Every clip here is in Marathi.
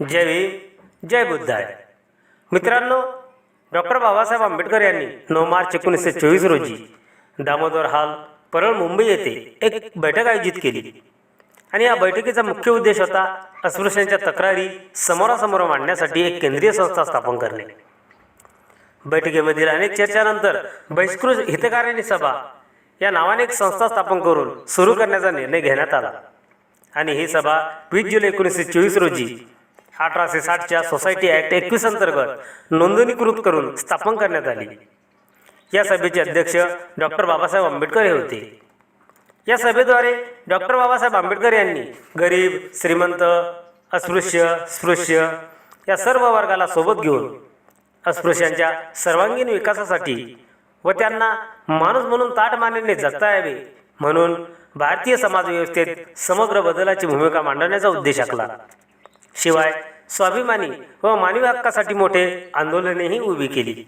जय भीम जय बुद्धाय. मित्रांनो डॉक्टर बाबासाहेब आंबेडकर यांनी नऊ मार्च एकोणीसशे चोवीस रोजी दामोदर हॉल परळ मुंबई येथे एक बैठक आयोजित केली. आणि या बैठकीचा मुख्य उद्देश होता अस्पृश्यांच्या तक्रारी समोरासमोर मांडण्यासाठी एक केंद्रीय संस्था स्थापन करणे. बैठकीमधील अनेक चर्चानंतर बहिष्कृत हितकारिणी सभा या नावाने एक संस्था स्थापन करून सुरू करण्याचा निर्णय घेण्यात आला. आणि ही सभा वीस जुलै एकोणीसशे चोवीस रोजी अठराशे साठच्या सोसायटी ॲक्ट एकवीस अंतर्गत नोंदणीकृत करून स्थापन करण्यात आली. या सभेचे अध्यक्ष डॉक्टर बाबासाहेब आंबेडकर हे होते. या सभेद्वारे डॉक्टर बाबासाहेब आंबेडकर यांनी गरीब श्रीमंत अस्पृश्य स्पृश्य या सर्व वर्गाला सोबत घेऊन अस्पृश्यांच्या सर्वांगीण विकासासाठी व त्यांना माणूस म्हणून ताट मानेने जगता यावे म्हणून भारतीय समाजव्यवस्थेत समग्र बदलाची भूमिका मांडण्याचा उद्देश आखला. शिवाय स्वाभिमानी व मानवी हक्कासाठी मोठे आंदोलनेही उभी केली.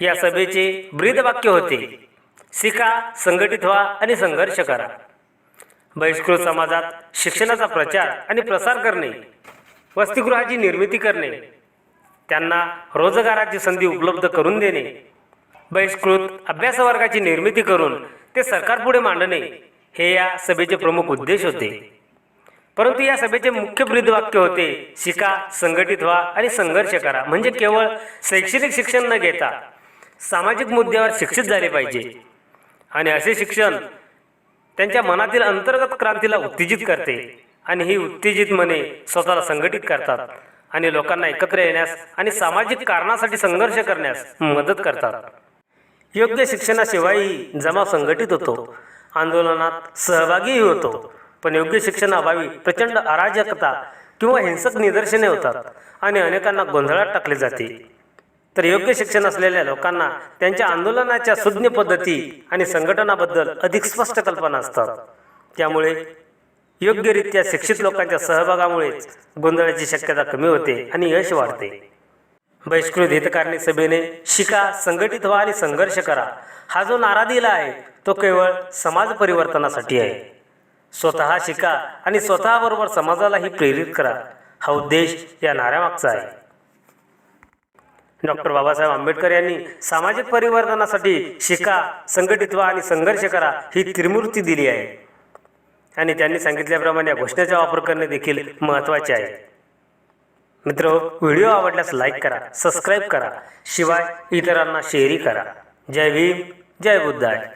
या सभेचे ब्रीदवाक्य होते शिका संघटित व्हा आणि संघर्ष करा. बहिष्कृत समाजात शिक्षणाचा प्रचार आणि प्रसार करणे वसतिगृहाची निर्मिती करणे त्यांना रोजगाराची संधी उपलब्ध करून देणे बहिष्कृत अभ्यासवर्गाची निर्मिती करून ते सरकारपुढे मांडणे हे या सभेचे प्रमुख उद्देश होते. परंतु या सभेचे मुख्य ब्रीदवाक्य होते शिका संघटित व्हा आणि संघर्ष करा. म्हणजे केवळ शैक्षणिक शिक्षण न घेता सामाजिक मुद्द्यावर शिक्षित झाले पाहिजे. आणि असे शिक्षण त्यांच्या मनातील अंतर्गत क्रांतीला उत्तेजित करते आणि ही उत्तेजित मने स्वतःला संघटित करतात आणि लोकांना एकत्र येण्यास आणि सामाजिक कारणासाठी संघर्ष करण्यास मदत करतात. योग्य शिक्षणाशिवायही जमाव संघटित होतो. आंदोलनात सहभागीही होतो. पण योग्य शिक्षणाअभावी प्रचंड अराजकता किंवा हिंसक निदर्शने होतात आणि अनेकांना गोंधळात टाकले जाते. तर योग्य शिक्षण असलेल्या लोकांना त्यांच्या आंदोलनाच्या सुज्ञ पद्धती आणि संघटनाबद्दल अधिक स्पष्ट कल्पना असतात. त्यामुळे योग्यरित्या शिक्षित लोकांच्या सहभागामुळेच गोंधळाची शक्यता कमी होते आणि यश वाढते. बहिष्कृत हितकारणी सभेने शिका संघटित व्हा आणि संघर्ष करा हा जो नारा दिला आहे तो केवळ समाज परिवर्तनासाठी आहे. स्वतः शिका आणि स्वतःबरोबर समाजालाही प्रेरित करा. हा उद्देश या नाऱ्यामागचा आहे. डॉक्टर बाबासाहेब आंबेडकर यांनी सामाजिक परिवर्तनासाठी शिका संघटित व्हा आणि संघर्ष करा ही त्रिमूर्ती दिली आहे. आणि त्यांनी सांगितल्याप्रमाणे या घोषणेचा वापर करणे देखील महत्त्वाचे आहे. मित्र व्हिडिओ आवडल्यास लाईक करा सबस्क्राईब करा. शिवाय इतरांना शेअरही करा. जय भीम जय बुद्धाय